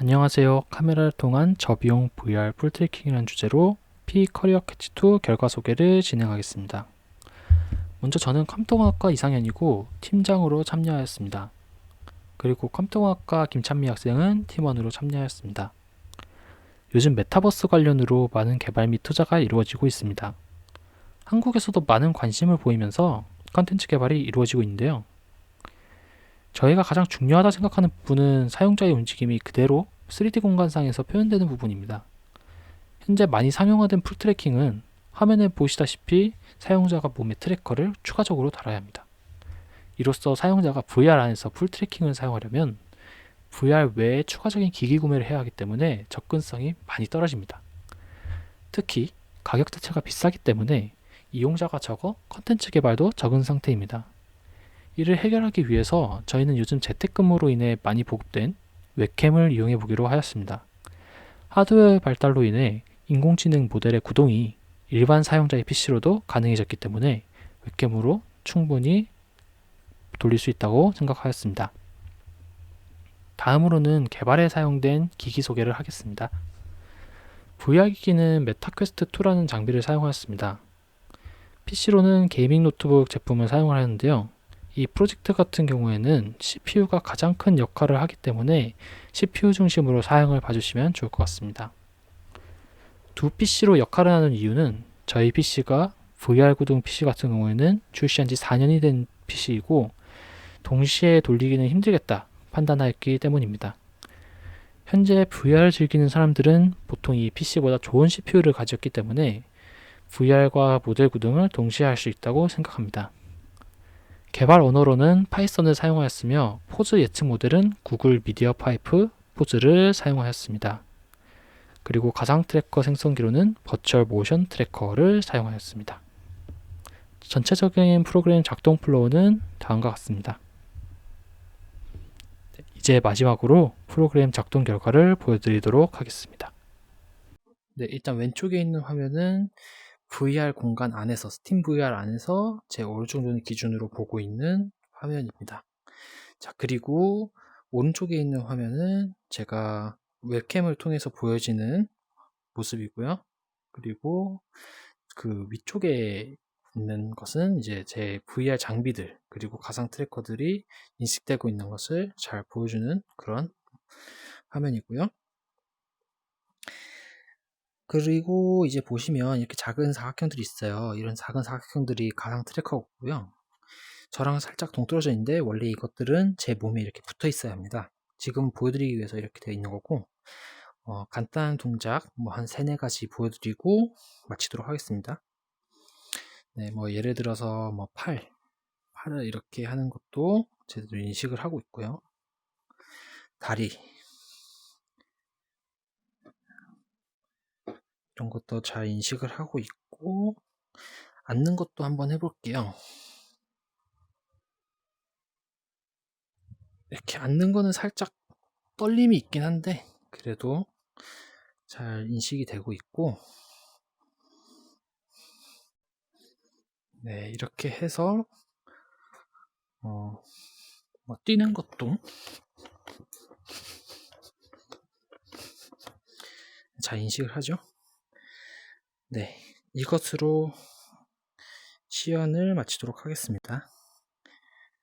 안녕하세요. 카메라를 통한 저비용 VR 풀트래킹이라는 주제로 P 커리어 캐치2 결과 소개를 진행하겠습니다. 먼저 저는 컴퓨터공학과 이상현이고 팀장으로 참여하였습니다. 그리고 컴퓨터공학과 김찬미 학생은 팀원으로 참여하였습니다. 요즘 메타버스 관련으로 많은 개발 및 투자가 이루어지고 있습니다. 한국에서도 많은 관심을 보이면서 컨텐츠 개발이 이루어지고 있는데요. 저희가 가장 중요하다 생각하는 부분은 사용자의 움직임이 그대로 3D 공간상에서 표현되는 부분입니다. 현재 많이 상용화된 풀 트래킹은 화면에 보시다시피 사용자가 몸에 트래커를 추가적으로 달아야 합니다. 이로써 사용자가 VR 안에서 풀 트래킹을 사용하려면 VR 외에 추가적인 기기 구매를 해야 하기 때문에 접근성이 많이 떨어집니다. 특히 가격 자체가 비싸기 때문에 이용자가 적어 컨텐츠 개발도 적은 상태입니다. 이를 해결하기 위해서 저희는 요즘 재택근무로 인해 많이 보급된 웹캠을 이용해 보기로 하였습니다. 하드웨어 발달로 인해 인공지능 모델의 구동이 일반 사용자의 PC로도 가능해졌기 때문에 웹캠으로 충분히 돌릴 수 있다고 생각하였습니다. 다음으로는 개발에 사용된 기기 소개를 하겠습니다. VR 기기는 메타퀘스트 2라는 장비를 사용하였습니다. PC로는 게이밍 노트북 제품을 사용하였는데요. 이 프로젝트 같은 경우에는 CPU가 가장 큰 역할을 하기 때문에 CPU 중심으로 사용을 봐주시면 좋을 것 같습니다. 두 PC로 역할을 하는 이유는 저희 PC가 VR 구동 PC 같은 경우에는 출시한 지 4년이 된 PC이고 동시에 돌리기는 힘들겠다 판단하였기 때문입니다. 현재 VR을 즐기는 사람들은 보통 이 PC보다 좋은 CPU를 가졌기 때문에 VR과 모델 구동을 동시에 할 수 있다고 생각합니다. 개발 언어로는 파이썬을 사용하였으며 포즈 예측 모델은 구글 미디어 파이프 포즈를 사용하였습니다. 그리고 가상 트래커 생성기로는 버추얼 모션 트래커를 사용하였습니다. 전체적인 프로그램 작동 플로우는 다음과 같습니다. 네, 이제 마지막으로 프로그램 작동 결과를 보여드리도록 하겠습니다. 네, 일단 왼쪽에 있는 화면은 VR 공간 안에서 스팀 VR 안에서 제 오른쪽 눈 기준으로 보고 있는 화면입니다. 자 그리고 오른쪽에 있는 화면은 제가 웹캠을 통해서 보여지는 모습이고요. 그리고 그 위쪽에 있는 것은 이제 제 VR 장비들 그리고 가상 트래커들이 인식되고 있는 것을 잘 보여주는 그런 화면이고요. 그리고 이제 보시면 이렇게 작은 사각형들이 있어요. 이런 작은 사각형들이 가상 트래커고요. 저랑 살짝 동떨어져 있는데 원래 이것들은 제 몸에 이렇게 붙어 있어야 합니다. 지금 보여드리기 위해서 이렇게 되어 있는 거고 어, 간단한 동작 뭐 한 세네 가지 보여드리고 마치도록 하겠습니다. 네, 뭐 예를 들어서 뭐 팔, 팔을 이렇게 하는 것도 제대로 인식을 하고 있고요. 다리, 이런 것도 잘 인식을 하고 있고 앉는 것도 한번 해볼게요. 이렇게 앉는 거는 살짝 떨림이 있긴 한데 그래도 잘 인식이 되고 있고 네 이렇게 해서 어, 뭐 뛰는 것도 잘 인식을 하죠. 네, 이것으로 시연을 마치도록 하겠습니다.